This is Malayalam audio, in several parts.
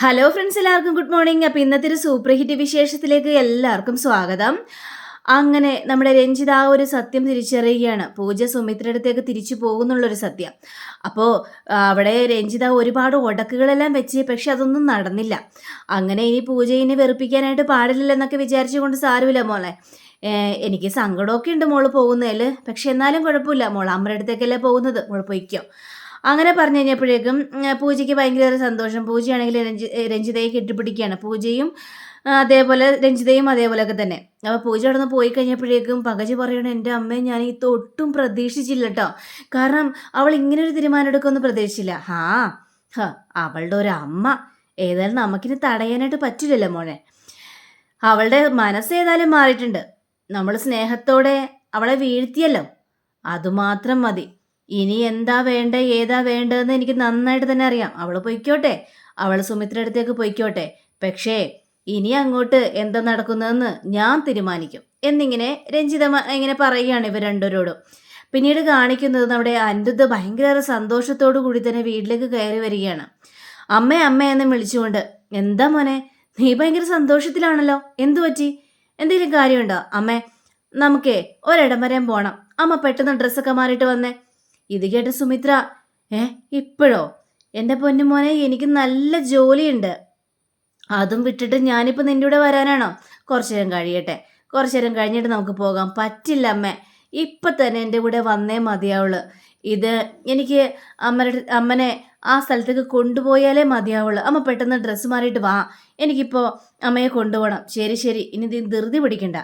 ഹലോ ഫ്രണ്ട്സ് എല്ലാവർക്കും ഗുഡ് മോർണിംഗ് അപ്പോൾ ഇന്നത്തെ ഒരു സൂപ്പർ ഹിറ്റ് വിശേഷത്തിലേക്ക് എല്ലാവർക്കും സ്വാഗതം. അങ്ങനെ നമ്മുടെ രഞ്ജിത ആ ഒരു സത്യം തിരിച്ചറിയുകയാണ്. പൂജ സുമിത്രയുടെ അടുത്തേക്ക് തിരിച്ചു പോകുന്നുള്ളൊരു സത്യം. അപ്പോൾ അവിടെ രഞ്ജിത ഒരുപാട് ഉടക്കുകളെല്ലാം വെച്ച് പക്ഷെ അതൊന്നും നടന്നില്ല. അങ്ങനെ ഇനി പൂജ ഇനി വെറുപ്പിക്കാനായിട്ട് പാടില്ലെന്നൊക്കെ വിചാരിച്ചുകൊണ്ട് സാരമില്ല മോളെ. എനിക്ക് സങ്കടമൊക്കെ ഉണ്ട് മോൾ പോകുന്നതിൽ പക്ഷെ എന്നാലും കുഴപ്പമില്ല. മോൾ അമ്മയുടെ അടുത്തേക്കല്ലേ പോകുന്നത്. മോൾ പൊയ്ക്കോ. അങ്ങനെ പറഞ്ഞു കഴിഞ്ഞപ്പോഴേക്കും പൂജയ്ക്ക് ഭയങ്കര സന്തോഷം. പൂജയാണെങ്കിൽ രഞ്ജി രഞ്ജിതയെ കെട്ടിപ്പിടിക്കുകയാണ്. പൂജയും അതേപോലെ രഞ്ജിതയും അതേപോലെയൊക്കെ തന്നെ. അപ്പോൾ പൂജ അവിടെ നിന്ന് പോയി കഴിഞ്ഞപ്പോഴേക്കും പകജ് പറയണ എന്റെ അമ്മയെ ഞാൻ ഈ തൊട്ടും പ്രതീക്ഷിച്ചില്ല കേട്ടോ കാരണം അവൾ ഇങ്ങനെ ഒരു തീരുമാനം എടുക്കുമെന്ന് പ്രതീക്ഷിച്ചില്ല. ഹാ ഹ അവളുടെ ഒരു അമ്മ. ഏതായാലും നമുക്കിനി തടയാനായിട്ട് പറ്റില്ലല്ലോ മോനെ. അവളുടെ മനസ്സ് ഏതായാലും മാറിയിട്ടുണ്ട്. നമ്മൾ സ്നേഹത്തോടെ അവളെ വീഴ്ത്തിയല്ലോ. അതുമാത്രം മതി. ഇനി എന്താ വേണ്ട ഏതാ വേണ്ടതെന്ന് എനിക്ക് നന്നായിട്ട് തന്നെ അറിയാം. അവൾ പൊയ്ക്കോട്ടെ. അവൾ സുമിത്ര അടുത്തേക്ക് പൊയ്ക്കോട്ടെ. പക്ഷേ ഇനി അങ്ങോട്ട് എന്താ നടക്കുന്നതെന്ന് ഞാൻ തീരുമാനിക്കും. എന്നിങ്ങനെ രഞ്ജിത ഇങ്ങനെ പറയുകയാണ് ഇവർ രണ്ടുപേരോടും. പിന്നീട് കാണിക്കുന്നത് നമ്മുടെ അനിരുദ്ധ ഭയങ്കര സന്തോഷത്തോടു കൂടി തന്നെ വീട്ടിലേക്ക് കയറി വരികയാണ്. അമ്മ അമ്മ എന്ന് വിളിച്ചുകൊണ്ട് എന്താ മോനെ നീ ഭയങ്കര സന്തോഷത്തിലാണല്ലോ. എന്തു പറ്റി? എന്തെങ്കിലും കാര്യമുണ്ടോ? അമ്മേ നമുക്കേ ഒരിടം വരെയും പോണം. അമ്മ പെട്ടെന്ന് ഡ്രസ്സൊക്കെ മാറിയിട്ട് വന്നേ. ഇത് കേട്ട സുമിത്ര ഏ ഇപ്പോഴോ? എന്റെ പൊന്നു മോനെ എനിക്ക് നല്ല ജോലിയുണ്ട്. അതും വിട്ടിട്ട് ഞാനിപ്പോൾ നിന്റെ കൂടെ വരാനാണോ? കുറച്ചു നേരം കഴിയട്ടെ. കുറച്ചു നേരം കഴിഞ്ഞിട്ട് നമുക്ക് പോകാം. പറ്റില്ല അമ്മേ. ഇപ്പം തന്നെ എന്റെ കൂടെ വന്നേ മതിയാവുള്ളൂ. ഇത് എനിക്ക് അമ്മയുടെ അമ്മനെ ആ സ്ഥലത്തേക്ക് കൊണ്ടുപോയാലേ മതിയാവുള്ളൂ. അമ്മ പെട്ടെന്ന് ഡ്രസ്സ് മാറിയിട്ട് വാ. എനിക്കിപ്പോൾ അമ്മയെ കൊണ്ടുപോകണം. ശരി ശരി. ഇനി ധൃതി പിടിക്കണ്ട.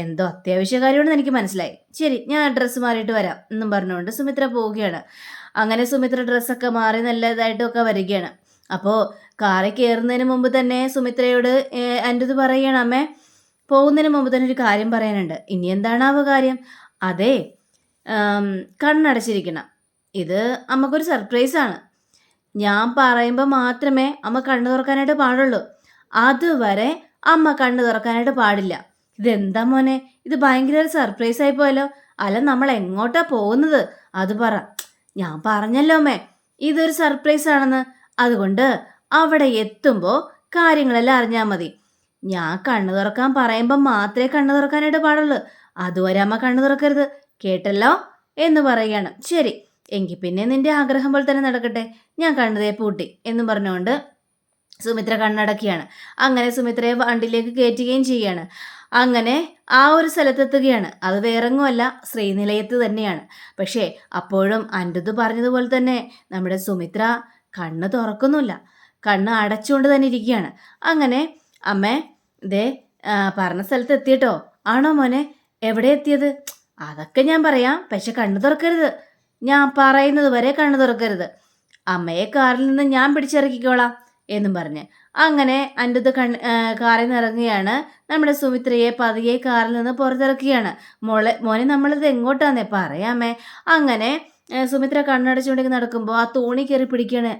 എന്തോ അത്യാവശ്യ കാര്യമാണെന്ന് എനിക്ക് മനസ്സിലായി. ശരി ഞാൻ ഡ്രസ്സ് മാറിയിട്ട് വരാം എന്നും പറഞ്ഞുകൊണ്ട് സുമിത്ര പോവുകയാണ്. അങ്ങനെ സുമിത്ര ഡ്രസ്സൊക്കെ മാറി നല്ലതായിട്ടൊക്കെ വരികയാണ്. അപ്പോൾ കാറിൽ കയറുന്നതിന് മുമ്പ് തന്നെ സുമിത്രയോട് എന്റെ ഇത് പറയുകയാണ് അമ്മേ പോകുന്നതിന് മുമ്പ് തന്നെ ഒരു കാര്യം പറയാനുണ്ട്. ഇനി എന്താണാവോ കാര്യം? അതെ കണ്ണടച്ചിരിക്കണം. ഇത് അമ്മക്കൊരു സർപ്രൈസാണ് ഞാൻ പറയുമ്പോൾ മാത്രമേ അമ്മ കണ്ണു തുറക്കാനായിട്ട് പാടുള്ളൂ. അതുവരെ അമ്മ കണ്ണു തുറക്കാനായിട്ട് പാടില്ല. ഇതെന്താ മോനെ? ഇത് ഭയങ്കര ഒരു സർപ്രൈസ് ആയി പോയല്ലോ. അല്ല നമ്മൾ എങ്ങോട്ടാ പോകുന്നത്? അത് പറ. ഞാൻ പറഞ്ഞല്ലോ മേ ഇതൊരു സർപ്രൈസ് ആണെന്ന്. അതുകൊണ്ട് അവിടെ എത്തുമ്പോൾ കാര്യങ്ങളെല്ലാം അറിഞ്ഞാൽ മതി. ഞാൻ കണ്ണു തുറക്കാൻ പറയുമ്പോൾ മാത്രമേ കണ്ണു തുറക്കാനായിട്ട് പാടുള്ളൂ. അതുവരെ അമ്മ കണ്ണു തുറക്കരുത്. കേട്ടല്ലോ? എന്ന് പറയുകയാണ്. ശരി എങ്കിൽ പിന്നെ നിന്റെ ആഗ്രഹം പോലെ തന്നെ നടക്കട്ടെ. ഞാൻ കണ്ണുതേ പൂട്ടി എന്ന് പറഞ്ഞുകൊണ്ട് സുമിത്ര കണ്ണടക്കിയാണ് അങ്ങനെ സുമിത്രയെ വണ്ടിയിലേക്ക് കയറ്റുകയും ചെയ്യാണ്. അങ്ങനെ ആ ഒരു സ്ഥലത്തെത്തുകയാണ്. അത് വേറെങ്ങുമല്ല ശ്രീനിലയത്ത് തന്നെയാണ്. പക്ഷേ അപ്പോഴും അന്റത് പറഞ്ഞതുപോലെ തന്നെ നമ്മുടെ സുമിത്ര കണ്ണ് തുറക്കുന്നില്ല. കണ്ണ് അടച്ചുകൊണ്ട് തന്നെ ഇരിക്കുകയാണ്. അങ്ങനെ അമ്മേ ദേ പറഞ്ഞ സ്ഥലത്ത് എത്തിയിട്ടോ? ആണോ മോനെ? എവിടെ എത്തിയത്? അതൊക്കെ ഞാൻ പറയാം. പക്ഷെ കണ്ണു തുറക്കരുത്. ഞാൻ പറയുന്നത് വരെ കണ്ണു തുറക്കരുത്. അമ്മയെ കാറിൽ നിന്ന് ഞാൻ പിടിച്ചിറക്കിക്കോളാം. എന്നും പറഞ്ഞ്. അങ്ങനെ അന്റത് കൺ കാറിൽ നിന്ന് ഇറങ്ങുകയാണ്. നമ്മുടെ സുമിത്രയെ പതിയെ കാറിൽ നിന്ന് പുറത്തിറക്കുകയാണ്. മോളെ മോനെ നമ്മളിത് എങ്ങോട്ടാന്നേ? പറയാമേ അങ്ങനെ സുമിത്ര കണ്ണടച്ചുകൊണ്ടേക്ക് നടക്കുമ്പോൾ ആ തോണി കയറി പിടിക്കുകയാണ്.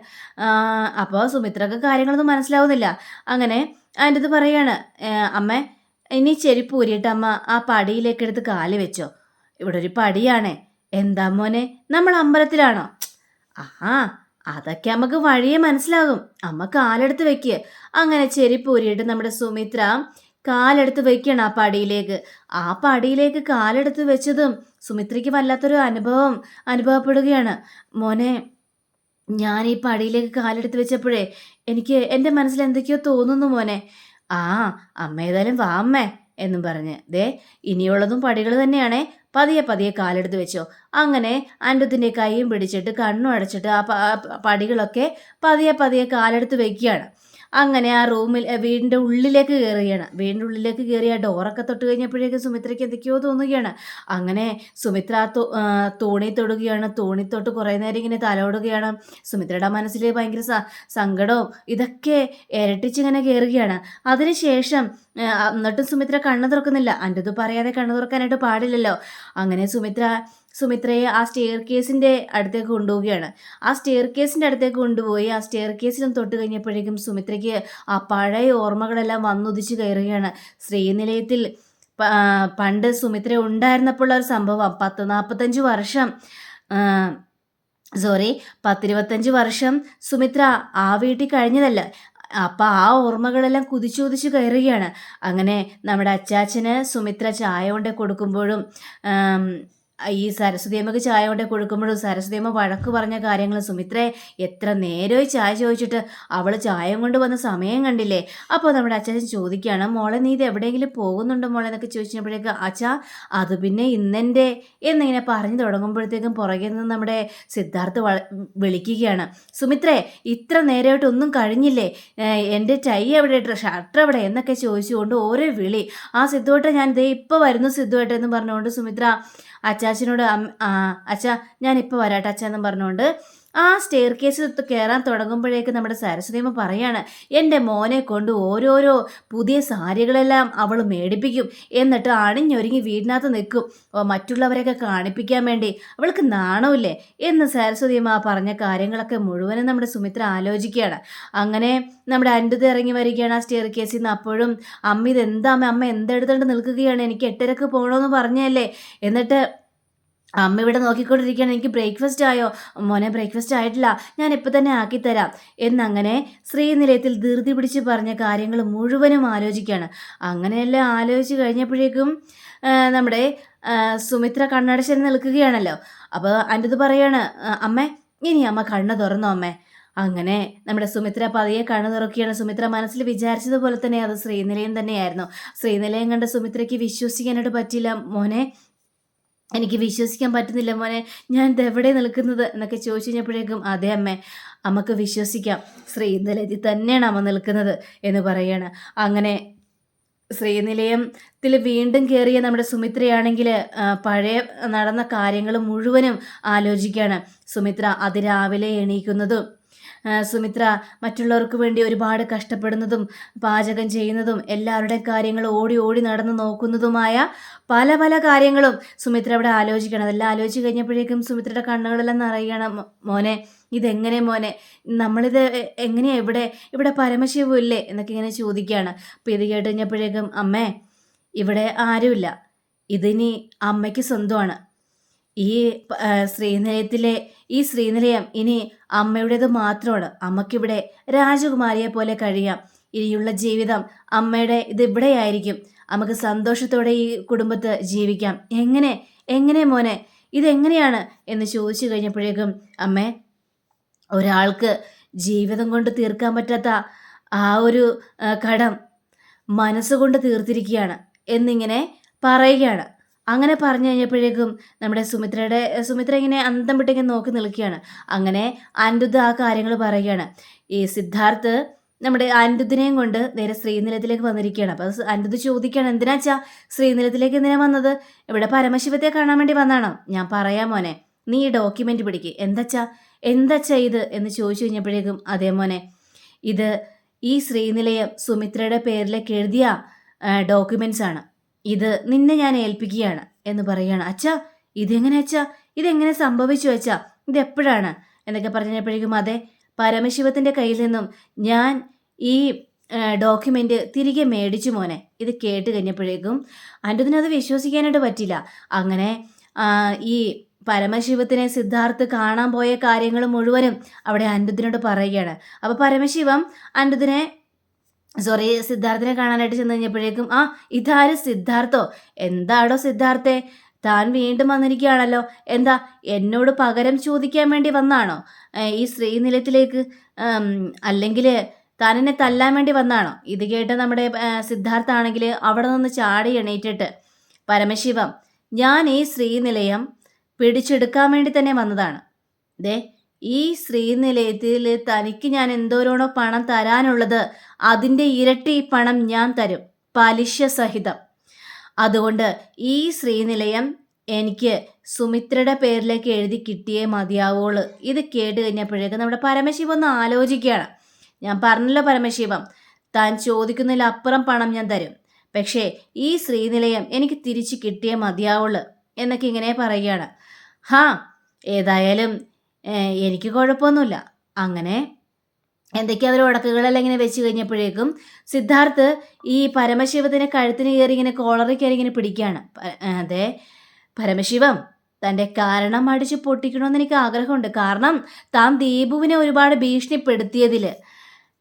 അപ്പോൾ സുമിത്രക്ക് കാര്യങ്ങളൊന്നും മനസ്സിലാവുന്നില്ല. അങ്ങനെ അതിന്റെ ഇത് പറയാണ് "ഏ, അമ്മേ ഇനി ചെരുപ്പ് ഊരിയിട്ട് അമ്മ ആ പടിയിലേക്ക് എടുത്ത് കാൽ വെച്ചോ. ഇവിടെ ഒരു പടിയാണേ. എന്താ മോനെ? നമ്മൾ അമ്പലത്തിലാണോ? ആ അതൊക്കെ നമുക്ക് വഴിയെ മനസ്സിലാകും. അമ്മ കാലെടുത്ത് വെക്ക്. അങ്ങനെ ചെരുപ്പ് ഊരിയിട്ട് നമ്മുടെ സുമിത്ര കാലെടുത്ത് വെക്കണം ആ പടിയിലേക്ക്. ആ പടിയിലേക്ക് കാലെടുത്ത് വെച്ചതും സുമിത്രയ്ക്ക് വല്ലാത്തൊരു അനുഭവം അനുഭവപ്പെടുകയാണ്. മോനെ ഞാൻ ഈ പടിയിലേക്ക് കാലെടുത്ത് വെച്ചപ്പോഴേ എനിക്ക് എന്റെ മനസ്സിൽ എന്തൊക്കെയോ തോന്നുന്നു മോനെ. ആ അമ്മ ഏതായാലും വാ അമ്മേ. എന്നും പറഞ്ഞ് ദേ ഇനിയുള്ളതും പടികൾ തന്നെയാണ്. പതിയെ പതിയെ കാലെടുത്ത് വെച്ചോ. അങ്ങനെ അൻഡത്തിന്റെ കൈയും പിടിച്ചിട്ട് കണ്ണും അടച്ചിട്ട് ആ പടികളൊക്കെ പതിയെ പതിയെ കാലെടുത്ത് വെക്കുകയാണ്. അങ്ങനെ ആ റൂമിൽ വീടിന്റെ ഉള്ളിലേക്ക് കയറുകയാണ്. വീടിന്റെ ഉള്ളിലേക്ക് കയറി ആ ഡോറൊക്കെ തൊട്ട് കഴിഞ്ഞപ്പോഴേക്കും സുമിത്രയ്ക്ക് എന്തൊക്കെയോ തോന്നുകയാണ്. അങ്ങനെ സുമിത്ര തോണി തൊടുകയാണ്. തോണി തൊട്ട് കുറേ നേരം ഇങ്ങനെ തലോടുകയാണ്. സുമിത്രയുടെ മനസ്സിൽ ഭയങ്കര സങ്കടവും ഇതൊക്കെ ഇരട്ടിച്ചിങ്ങനെ കയറുകയാണ്. അതിനുശേഷം എന്നിട്ടും സുമിത്ര കണ്ണു തുറക്കുന്നില്ല. അന്റെത് പറയാതെ കണ്ണു തുറക്കാനായിട്ട് പാടില്ലല്ലോ. അങ്ങനെ സുമിത്ര സുമിത്രയെ ആ സ്റ്റെയർ കേസിന്റെ അടുത്തേക്ക് കൊണ്ടുപോവുകയാണ്. ആ സ്റ്റെയർ കേസിന്റെ അടുത്തേക്ക് കൊണ്ടുപോയി ആ സ്റ്റെയർ കേസിനും തൊട്ട് കഴിഞ്ഞപ്പോഴേക്കും സുമിത്രയ്ക്ക് ആ പഴയ ഓർമ്മകളെല്ലാം വന്നുദിച്ച് കയറുകയാണ്. ശ്രീനിലയത്തിൽ പണ്ട് സുമിത്ര ഉണ്ടായിരുന്നപ്പോൾ ഒരു സംഭവം. പത്ത് നാൽപ്പത്തഞ്ച് വർഷം സോറി പത്തിരുപത്തഞ്ച് വർഷം സുമിത്ര ആ വീട്ടിൽ കഴിഞ്ഞതല്ല. അപ്പം ആ ഓർമ്മകളെല്ലാം കുതിച്ചു കുതിച്ച് കയറുകയാണ്. അങ്ങനെ നമ്മുടെ അച്ചാച്ചന് സുമിത്ര ചായ കൊണ്ട് കൊടുക്കുമ്പോഴും ഈ സരസ്വതി അമ്മയ്ക്ക് ചായ കൊണ്ട് കൊടുക്കുമ്പോഴും സരസ്വതി അമ്മ വഴക്ക് പറഞ്ഞ കാര്യങ്ങൾ സുമിത്രയെ എത്ര നേരമായി ചായ ചോദിച്ചിട്ട് അവൾ ചായം കൊണ്ട് വന്ന സമയം കണ്ടില്ലേ? അപ്പോൾ നമ്മുടെ അച്ഛൻ ചോദിക്കുകയാണ് മോളെ നീ ഇത് എവിടെയെങ്കിലും പോകുന്നുണ്ടോ മോളെ? എന്നൊക്കെ ചോദിച്ചപ്പോഴേക്ക് അച്ഛാ അത് പിന്നെ ഇന്നെന്റെ എന്നിങ്ങനെ പറഞ്ഞു തുടങ്ങുമ്പോഴത്തേക്കും പുറകെ നിന്ന് നമ്മുടെ സിദ്ധാർത്ഥ് വിളിക്കുകയാണ് സുമിത്രേ ഇത്ര നേരമായിട്ട് ഒന്നും കഴിഞ്ഞില്ലേ? എന്റെ ടൈ എവിടെ ഷർട്ട് എവിടെ? എന്നൊക്കെ ചോദിച്ചുകൊണ്ട് ഓരോ വിളി ആ സിദ്ധുവേട്ട ഞാൻ ഇതേ ഇപ്പോൾ വരുന്നു സിദ്ധുവേട്ട എന്ന് പറഞ്ഞുകൊണ്ട് സുമിത്ര അച്ചാച്ചനോട് അച്ഛ ഞാനിപ്പോൾ വരാട്ടെ അച്ഛ പറഞ്ഞുകൊണ്ട് ആ സ്റ്റെയർ കേസ് കയറാൻ തുടങ്ങുമ്പോഴേക്ക് നമ്മുടെ സരസ്വതിയമ്മ പറയാണ് എന്റെ മോനെ കൊണ്ട് ഓരോരോ പുതിയ സാരികളെല്ലാം അവൾ മേടിപ്പിക്കും. എന്നിട്ട് അണിഞ്ഞൊരുങ്ങി വീടിനകത്ത് നിൽക്കും. മറ്റുള്ളവരെയൊക്കെ കാണിപ്പിക്കാൻ വേണ്ടി അവൾക്ക് നാണമില്ലേ? എന്ന് സരസ്വതിയമ്മ പറഞ്ഞ കാര്യങ്ങളൊക്കെ മുഴുവനും നമ്മുടെ സുമിത്ര ആലോചിക്കുകയാണ്. അങ്ങനെ നമ്മുടെ അൻപത് ഇറങ്ങി വരികയാണ് ആ സ്റ്റെയർ കേസിൽ നിന്ന് അപ്പോഴും അമ്മ ഇതെന്താ? അമ്മ എന്തെടുത്തോണ്ട് നിൽക്കുകയാണ്? എനിക്ക് എട്ടരക്ക് പോകണമെന്ന് പറഞ്ഞല്ലേ? എന്നിട്ട് അമ്മ ഇവിടെ നോക്കിക്കൊണ്ടിരിക്കുകയാണ്. എനിക്ക് ബ്രേക്ക്ഫാസ്റ്റ് ആയോ? മോനെ ബ്രേക്ക്ഫാസ്റ്റ് ആയിട്ടില്ല. ഞാൻ ഇപ്പം തന്നെ ആക്കിത്തരാം എന്നങ്ങനെ ശ്രീനിലയത്തിൽ ധൃതി പിടിച്ച് പറഞ്ഞ കാര്യങ്ങൾ മുഴുവനും ആലോചിക്കുകയാണ്. അങ്ങനെയെല്ലാം ആലോചിച്ച് കഴിഞ്ഞപ്പോഴേക്കും നമ്മുടെ സുമിത്ര കണ്ണടച്ച് നിൽക്കുകയാണല്ലോ. അപ്പോൾ അന്റെത് പറയാണ് അമ്മേ ഇനി അമ്മ കണ്ണ് തുറന്നോ അമ്മേ? അങ്ങനെ നമ്മുടെ സുമിത്ര പതിയെ കണ്ണു തുറക്കുകയാണ്. സുമിത്ര മനസ്സിൽ വിചാരിച്ചതുപോലെ തന്നെ അത് ശ്രീനിലയം തന്നെയായിരുന്നു. ശ്രീനിലയം കണ്ട സുമിത്രയ്ക്ക് വിശ്വസിക്കാനായിട്ട് പറ്റില്ല മോനെ എനിക്ക് വിശ്വസിക്കാൻ പറ്റുന്നില്ല മോനെ. ഞാൻ എവിടെ നിൽക്കുന്നത് എന്നൊക്കെ ചോദിച്ചു കഴിഞ്ഞപ്പോഴേക്കും അതെ അമ്മേ അമ്മയ്ക്ക് വിശ്വസിക്കാം. ശ്രീനിലയത്തിൽ തന്നെയാണ് അമ്മ നിൽക്കുന്നത് എന്ന് പറയാണ്. അങ്ങനെ ശ്രീനിലയത്തിൽ വീണ്ടും കയറിയ നമ്മുടെ സുമിത്രയാണെങ്കിൽ പഴയ നടന്ന കാര്യങ്ങൾ മുഴുവനും ആലോചിക്കുകയാണ്. സുമിത്ര അതിരാവിലെ എണീക്കുന്നതും സുമിത്ര മറ്റുള്ളവർക്ക് വേണ്ടി ഒരുപാട് കഷ്ടപ്പെടുന്നതും പാചകം ചെയ്യുന്നതും എല്ലാവരുടെ കാര്യങ്ങൾ ഓടി ഓടി നടന്ന് നോക്കുന്നതുമായ പല പല കാര്യങ്ങളും സുമിത്ര അവിടെ ആലോചിക്കണം. അതെല്ലാം ആലോചിച്ച് കഴിഞ്ഞപ്പോഴേക്കും സുമിത്രയുടെ കണ്ണുകളെല്ലാം നിറയണം മോനെ ഇതെങ്ങനെ മോനെ? നമ്മളിത് എങ്ങനെയാ ഇവിടെ ഇവിടെ പരമശിവം ഇല്ലേ? എന്നൊക്കെ ഇങ്ങനെ ചോദിക്കുകയാണ്. അപ്പം ഇത് കേട്ട് കഴിഞ്ഞപ്പോഴേക്കും അമ്മേ ഇവിടെ ആരുമില്ല. ഇതിനി അമ്മയ്ക്ക് സ്വന്തമാണ്. ഈ ശ്രീനിലയത്തിലെ ഈ ശ്രീനിലയം ഇനി അമ്മയുടേത് മാത്രമാണ്. അമ്മക്കിവിടെ രാജകുമാരിയെ പോലെ കഴിയാം. ഇനിയുള്ള ജീവിതം അമ്മയുടെ ഇത് ഇവിടെയായിരിക്കും. നമുക്ക് സന്തോഷത്തോടെ ഈ കുടുംബത്ത് ജീവിക്കാം. എങ്ങനെ എങ്ങനെ മോനെ? ഇതെങ്ങനെയാണ്? എന്ന് ചോദിച്ചു കഴിഞ്ഞപ്പോഴേക്കും അമ്മേ ഒരാൾക്ക് ജീവിതം കൊണ്ട് തീർക്കാൻ പറ്റാത്ത ആ ഒരു കടം മനസ്സുകൊണ്ട് തീർത്തിരിക്കുകയാണ്. എന്നിങ്ങനെ പറയുകയാണ്. അങ്ങനെ പറഞ്ഞു കഴിഞ്ഞപ്പോഴേക്കും നമ്മുടെ സുമിത്രയുടെ സുമിത്ര ഇങ്ങനെ അന്തം വിട്ടിങ്ങനെ നോക്കി നിൽക്കുകയാണ്. അങ്ങനെ അനിരുദ്ധ ആ കാര്യങ്ങൾ പറയുകയാണ്. ഈ സിദ്ധാർത്ഥ് നമ്മുടെ അനിരുദ്ധിനെയും കൊണ്ട് നേരെ ശ്രീനിലത്തിലേക്ക് വന്നിരിക്കുകയാണ്. അപ്പോൾ അനിരുദ്ധ ചോദിക്കുകയാണ് എന്തിനാച്ചാ ശ്രീനിലത്തിലേക്ക് എന്തിനാ വന്നത്? ഇവിടെ പരമശിവത്തെ കാണാൻ വേണ്ടി വന്നാണോ? ഞാൻ പറയാം മോനെ നീ ഈ ഡോക്യുമെന്റ് പിടിക്ക്. എന്താച്ചാ എന്താച്ചാ ഇത്? എന്ന് ചോദിച്ചു കഴിഞ്ഞപ്പോഴേക്കും അതേ മോനെ ഇത് ഈ ശ്രീനിലയം സുമിത്രയുടെ പേരിലേക്ക് എഴുതിയ ഡോക്യുമെൻസ് ആണ്. ഇത് നിന്നെ ഞാൻ ഏൽപ്പിക്കുകയാണ് എന്ന് പറയുകയാണ് അച്ഛാ ഇതെങ്ങനെ അച്ഛാ? ഇതെങ്ങനെ സംഭവിച്ചു അച്ഛാ? ഇത് എപ്പോഴാണ് എന്നൊക്കെ പറഞ്ഞപ്പോഴേക്കും അതെ പരമശിവത്തിന്റെ കയ്യിൽ നിന്നും ഞാൻ ഈ ഡോക്യുമെന്റ് തിരികെ മേടിച്ചു മോനെ. ഇത് കേട്ട് കഴിഞ്ഞപ്പോഴേക്കും അന്റെതിനത് വിശ്വസിക്കാനായിട്ട് പറ്റില്ല. അങ്ങനെ ഈ പരമശിവത്തിനെ സിദ്ധാർത്ഥ് കാണാൻ പോയ കാര്യങ്ങൾ മുഴുവനും അവിടെ അൻഡുദിനോട് പറയുകയാണ്. അപ്പോൾ പരമശിവം അൻഡുദിനെ സോറി സിദ്ധാർത്ഥിനെ കാണാനായിട്ട് ചെന്ന് കഴിഞ്ഞപ്പോഴേക്കും ആ ഇതാര് സിദ്ധാർത്ഥോ? എന്താടോ സിദ്ധാർത്ഥേ? താൻ വീണ്ടും വന്നിരിക്കുകയാണല്ലോ. എന്താ എന്നോട് പകരം ചോദിക്കാൻ വേണ്ടി വന്നാണോ? ഈ ശ്രീനിലത്തിലേക്ക് അല്ലെങ്കിൽ താൻ എന്നെ തല്ലാൻ വേണ്ടി വന്നാണോ? ഇത് കേട്ട് നമ്മുടെ സിദ്ധാർത്ഥാണെങ്കിൽ അവിടെ നിന്ന് ചാടി എണീറ്റിട്ട് പരമശിവം ഞാൻ ഈ ശ്രീനിലയം പിടിച്ചെടുക്കാൻ വേണ്ടി തന്നെ വന്നതാണ്. ദേ ഈ ശ്രീനിലയത്തിൽ തനിക്ക് ഞാൻ എന്തോരോണോ പണം തരാനുള്ളത് അതിന്റെ ഇരട്ടി പണം ഞാൻ തരും പലിശ സഹിതം. അതുകൊണ്ട് ഈ ശ്രീനിലയം എനിക്ക് സുമിത്രയുടെ പേരിലേക്ക് എഴുതി കിട്ടിയേ മതിയാവുള്ളൂ. ഇത് കേട്ട് കഴിഞ്ഞപ്പോഴേക്കും നമ്മുടെ പരമശിവം ഒന്ന് ആലോചിക്കുകയാണ്. ഞാൻ പറഞ്ഞല്ലോ പരമശിവം താൻ ചോദിക്കുന്നതിലപ്പുറം പണം ഞാൻ തരും. പക്ഷേ ഈ ശ്രീനിലയം എനിക്ക് തിരിച്ച് കിട്ടിയേ മതിയാവുള്ളൂ എന്നൊക്കെ ഇങ്ങനെ പറയുകയാണ്. ഹാ ഏതായാലും എനിക്ക് കുഴപ്പമൊന്നുമില്ല. അങ്ങനെ എന്തൊക്കെയാ അവർ ഉടക്കുകളെല്ലാം ഇങ്ങനെ വെച്ച് കഴിഞ്ഞപ്പോഴേക്കും സിദ്ധാർത്ഥ് ഈ പരമശിവത്തിനെ കഴുത്തിന് കയറി ഇങ്ങനെ കോളറി കയറി ഇങ്ങനെ പിടിക്കുകയാണ്. അതെ പരമശിവം തന്റെ കാരണം അടിച്ച് പൊട്ടിക്കണമെന്ന് എനിക്ക് ആഗ്രഹമുണ്ട്. കാരണം താൻ ദീപുവിനെ ഒരുപാട് ഭീഷണിപ്പെടുത്തിയതിൽ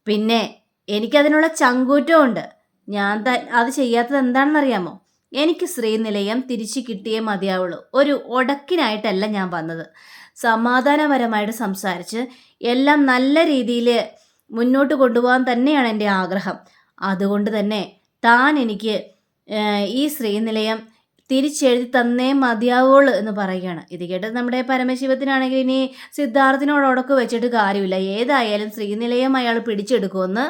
പിന്നെ എനിക്കതിനുള്ള ചങ്കൂറ്റവും ഉണ്ട്. ഞാൻ ത അത് ചെയ്യാത്തത് എന്താണെന്നറിയാമോ? എനിക്ക് ശ്രീനിലയം തിരിച്ചു കിട്ടിയേ മതിയാവുള്ളൂ. ഒരു ഒടക്കിനായിട്ടല്ല ഞാൻ വന്നത്. സമാധാനപരമായിട്ട് സംസാരിച്ച് എല്ലാം നല്ല രീതിയിൽ മുന്നോട്ട് കൊണ്ടുപോകാൻ തന്നെയാണ് എന്റെ ആഗ്രഹം. അതുകൊണ്ട് തന്നെ താൻ എനിക്ക് ഈ ശ്രീനിലയം തിരിച്ചെഴുതി തന്നേ മതിയാവുള്ളൂ എന്ന് പറയുകയാണ്. ഇത് കേട്ട് നമ്മുടെ പരമശിവത്തിനാണെങ്കിൽ ഇനി സിദ്ധാർത്ഥിനോട് ഉടക്ക് വെച്ചിട്ട് കാര്യമില്ല. ഏതായാലും ശ്രീനിലയം അയാൾ പിടിച്ചെടുക്കുമെന്ന്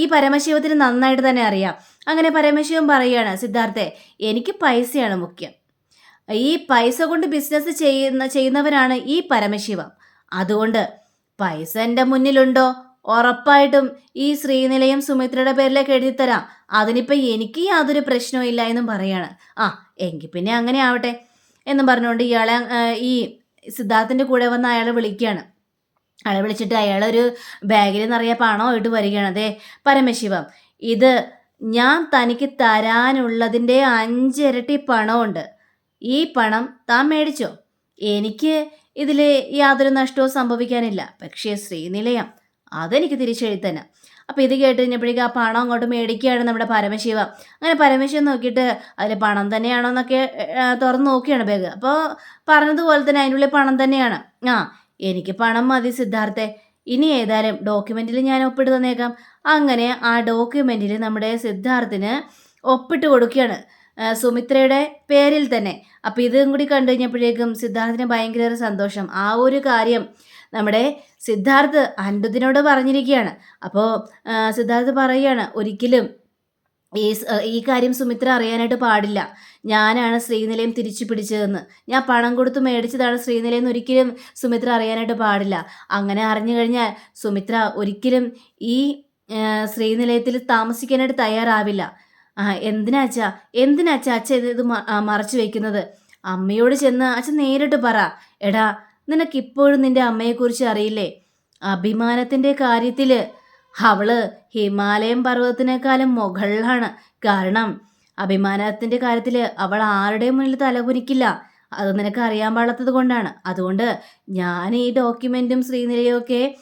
ഈ പരമശിവത്തിന് നന്നായിട്ട് തന്നെ അറിയാം. അങ്ങനെ പരമശിവൻ പറയുകയാണ് സിദ്ധാർത്ഥെ എനിക്ക് പൈസയാണ് മുഖ്യം. ഈ പൈസ കൊണ്ട് ബിസിനസ് ചെയ്യുന്ന ചെയ്യുന്നവരാണ് ഈ പരമശിവം. അതുകൊണ്ട് പൈസ എന്റെ മുന്നിലുണ്ടോ? ഉറപ്പായിട്ടും ഈ ശ്രീനിലയം സുമിത്രയുടെ പേരിലേക്ക് എഴുതിത്തരാം അതിനിപ്പോൾ എനിക്ക് യാതൊരു പ്രശ്നവും ഇല്ല എന്നും പറയാണ്. ആ എങ്കിൽ പിന്നെ അങ്ങനെ ആവട്ടെ എന്നും പറഞ്ഞുകൊണ്ട് ഇയാളെ ഈ സിദ്ധാർത്ഥിന്റെ കൂടെ വന്ന് അയാളെ വിളിക്കുകയാണ്. അയാളെ വിളിച്ചിട്ട് അയാളൊരു ബാഗിൽ നിറയെ ഇട്ട് വരികയാണ്. അതെ പരമശിവം ഇത് ഞാൻ തനിക്ക് തരാനുള്ളതിന്റെ അഞ്ചിരട്ടി പണമുണ്ട്. ഈ പണം താൻ മേടിച്ചോ? എനിക്ക് ഇതിൽ യാതൊരു നഷ്ടവും സംഭവിക്കാനില്ല. പക്ഷേ ശ്രീനിലയം അതെനിക്ക് തിരിച്ചെഴുതി തന്നെ. അപ്പോൾ ഇത് കേട്ട് കഴിഞ്ഞപ്പോഴേക്കും ആ പണം അങ്ങോട്ട് മേടിക്കുകയാണ് നമ്മുടെ പരമശിവ. അങ്ങനെ പരമശിവൻ നോക്കിയിട്ട് അതിൽ പണം തന്നെയാണോ എന്നൊക്കെ തുറന്ന് നോക്കിയാണ് ബാഗ്. അപ്പോൾ പറഞ്ഞതുപോലെ തന്നെ അതിനുള്ളിൽ പണം തന്നെയാണ്. ആ എനിക്ക് പണം മതി സിദ്ധാർത്ഥെ. ഇനി ഏതായാലും ഡോക്യുമെന്റിൽ ഞാൻ ഒപ്പിട്ട് തന്നേക്കാം. അങ്ങനെ ആ ഡോക്യുമെന്റിൽ നമ്മുടെ സിദ്ധാർത്ഥിന് ഒപ്പിട്ട് കൊടുക്കുകയാണ്. സുമിത്രയുടെ പേരിൽ തന്നെ. അപ്പോൾ ഇതും കൂടി കണ്ടു കഴിഞ്ഞപ്പോഴേക്കും സിദ്ധാർത്ഥിന് ഭയങ്കര സന്തോഷം. ആ ഒരു കാര്യം നമ്മുടെ സിദ്ധാർത്ഥ് അൻഡുദിനോട് പറഞ്ഞിരിക്കുകയാണ്. അപ്പോൾ സിദ്ധാർത്ഥ് പറയുകയാണ് ഒരിക്കലും ഈ ഈ കാര്യം സുമിത്ര അറിയാനായിട്ട് പാടില്ല. ഞാനാണ് ശ്രീനിലയം തിരിച്ചു പിടിച്ചതെന്ന്. ഞാൻ പണം കൊടുത്ത് മേടിച്ചതാണ് ശ്രീനിലയം എന്ന് ഒരിക്കലും സുമിത്ര അറിയാനായിട്ട് പാടില്ല. അങ്ങനെ അറിഞ്ഞു കഴിഞ്ഞാൽ സുമിത്ര ഒരിക്കലും ഈ ശ്രീനിലയത്തിൽ താമസിക്കാനായിട്ട് തയ്യാറാവില്ല. എന്തിനാച്ചാ എന്തിനാച്ച അച്ഛ? ഇത് മറച്ചു വെക്കുന്നത്? അമ്മയോട് ചെന്ന് അച്ഛൻ നേരിട്ട് പറ. എടാ നിനക്കിപ്പോഴും നിന്റെ അമ്മയെക്കുറിച്ച് അറിയില്ലേ? അഭിമാനത്തിന്റെ കാര്യത്തിൽ അവൾ ഹിമാലയം പർവതത്തിനേക്കാളും മുകളിലാണ്. കാരണം അഭിമാനത്തിന്റെ കാര്യത്തിൽ അവൾ ആരുടെയും മുന്നിൽ തലകുനിക്കില്ല? അത് നിനക്ക് അറിയാൻ പാടാത്തത് കൊണ്ടാണ്. അതുകൊണ്ട് ഞാൻ ഈ ഡോക്യുമെന്റും ശ്രീനിലയും ഒക്കെ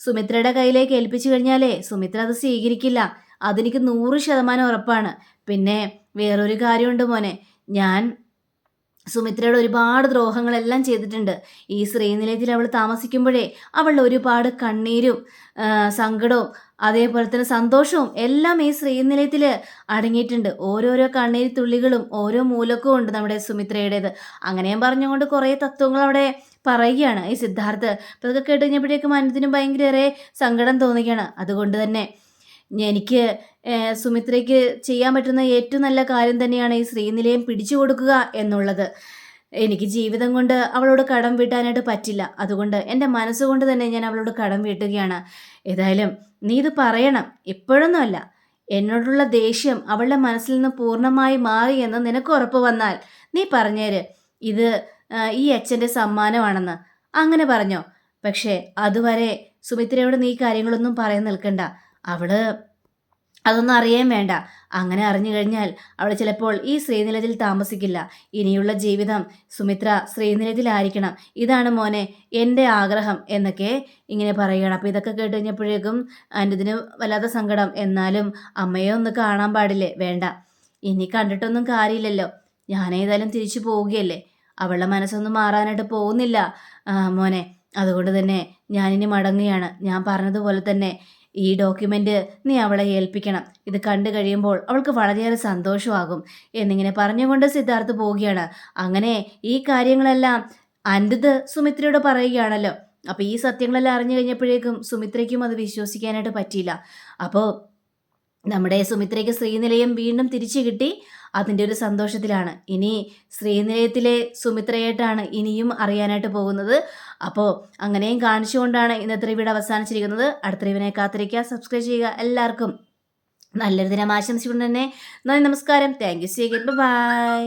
സുമിത്രയുടെ കയ്യിലേക്ക് ഏൽപ്പിച്ചു കഴിഞ്ഞാലേ സുമിത്ര അത് സ്വീകരിക്കില്ല. അതെനിക്ക് നൂറ് ശതമാനം ഉറപ്പാണ്. പിന്നെ വേറൊരു കാര്യമുണ്ട് മോനെ. ഞാൻ സുമിത്രയുടെ ഒരുപാട് ദ്രോഹങ്ങളെല്ലാം ചെയ്തിട്ടുണ്ട്. ഈ ശ്രീനിലയത്തിൽ അവൾ താമസിക്കുമ്പോഴേ അവളുടെ ഒരുപാട് കണ്ണീരും സങ്കടവും അതേപോലെ തന്നെ സന്തോഷവും എല്ലാം ഈ ശ്രീനിലയത്തിൽ അടങ്ങിയിട്ടുണ്ട്. ഓരോരോ കണ്ണീർ തുള്ളികളും ഓരോ മൂലക്കും ഉണ്ട് നമ്മുടെ സുമിത്രയുടേത്. അങ്ങനെയും പറഞ്ഞുകൊണ്ട് കുറേ തത്വങ്ങൾ അവിടെ പറയുകയാണ് ഈ സിദ്ധാർത്ഥ്. അപ്പോൾ ഇതൊക്കെ കേട്ട് കഴിഞ്ഞപ്പോഴേക്കും മനസ്സിനും ഭയങ്കരേറെ സങ്കടം തോന്നുകയാണ്. അതുകൊണ്ട് തന്നെ എനിക്ക് സുമിത്രയ്ക്ക് ചെയ്യാൻ പറ്റുന്ന ഏറ്റവും നല്ല കാര്യം തന്നെയാണ് ഈ ശ്രീനിലയം പിടിച്ചു കൊടുക്കുക എന്നുള്ളത്. എനിക്ക് ജീവിതം കൊണ്ട് അവളോട് കടം വീട്ടാനായിട്ട് പറ്റില്ല. അതുകൊണ്ട് എന്റെ മനസ്സുകൊണ്ട് തന്നെ ഞാൻ അവളോട് കടം വീട്ടുകയാണ്. ഏതായാലും നീ ഇത് പറയണം. ഇപ്പോഴൊന്നുമല്ല. എന്നോടുള്ള ദേഷ്യം അവളുടെ മനസ്സിൽ നിന്ന് പൂർണമായി മാറി എന്ന് നിനക്ക് ഉറപ്പ് വന്നാൽ നീ പറഞ്ഞേര്. ഇത് ഈ അച്ഛന്റെ സമ്മാനമാണെന്ന്. അങ്ങനെ പറഞ്ഞോ. പക്ഷേ അതുവരെ സുമിത്രയോട് നീ കാര്യങ്ങളൊന്നും പറയാൻ നിൽക്കണ്ട. അവൾ അതൊന്നും അറിയാൻ വേണ്ട. അങ്ങനെ അറിഞ്ഞു കഴിഞ്ഞാൽ അവൾ ചിലപ്പോൾ ഈ ശ്രീനിലത്തിൽ താമസിക്കില്ല. ഇനിയുള്ള ജീവിതം സുമിത്ര ശ്രീനിലത്തിലായിരിക്കണം ഇതാണ് മോനെ എന്റെ ആഗ്രഹം എന്നൊക്കെ ഇങ്ങനെ പറയുകയാണ്. അപ്പോൾ ഇതൊക്കെ കേട്ട് കഴിഞ്ഞപ്പോഴേക്കും ഇതിന് വല്ലാത്ത സങ്കടം. എന്നാലും അമ്മയെ ഒന്ന് കാണാൻ പാടില്ലേ? വേണ്ട. ഇനി കണ്ടിട്ടൊന്നും കാര്യമില്ലല്ലോ. ഞാനേതായാലും തിരിച്ചു പോവുകയല്ലേ? അവളുടെ മനസ്സൊന്നും മാറാനായിട്ട് പോകുന്നില്ല മോനെ. അതുകൊണ്ട് തന്നെ ഞാനിനി മടങ്ങുകയാണ്. ഞാൻ പറഞ്ഞതുപോലെ തന്നെ ഈ ഡോക്യുമെന്റ് നീ അവളെ ഏൽപ്പിക്കണം. ഇത് കണ്ടു കഴിയുമ്പോൾ അവൾക്ക് വളരെയേറെ സന്തോഷമാകും. എന്നിങ്ങനെ പറഞ്ഞുകൊണ്ട് സിദ്ധാർത്ഥ് പോവുകയാണ്. അങ്ങനെ ഈ കാര്യങ്ങളെല്ലാം അൻഡിത് സുമിത്രയോട് പറയുകയാണല്ലോ. അപ്പോൾ ഈ സത്യങ്ങളെല്ലാം അറിഞ്ഞു കഴിഞ്ഞപ്പോഴേക്കും സുമിത്രയ്ക്കും അത് വിശ്വസിക്കാനായിട്ട് പറ്റിയില്ല. അപ്പോൾ നമ്മുടെ സുമിത്രയ്ക്ക് ശ്രീനിലയം വീണ്ടും തിരിച്ചു കിട്ടി. അതിന്റെ ഒരു സന്തോഷത്തിലാണ്. ഇനി ശ്രീനിലയത്തിലെ സുമിത്രയായിട്ടാണ് ഇനിയും അറിയാനായിട്ട് പോകുന്നത്. അപ്പോൾ അങ്ങനെയും കാണിച്ചുകൊണ്ടാണ് ഇന്നത്തെ റിവ്യൂടെ അവസാനിച്ചിരിക്കുന്നത്. അടുത്ത റിവിനെ കാത്തിരിക്കുക സബ്സ്ക്രൈബ് ചെയ്യുക എല്ലാവർക്കും. നല്ലൊരു ദിനം ആശംസിച്ചുകൊണ്ട് തന്നെ നന്ദി നമസ്കാരം. Thank you see by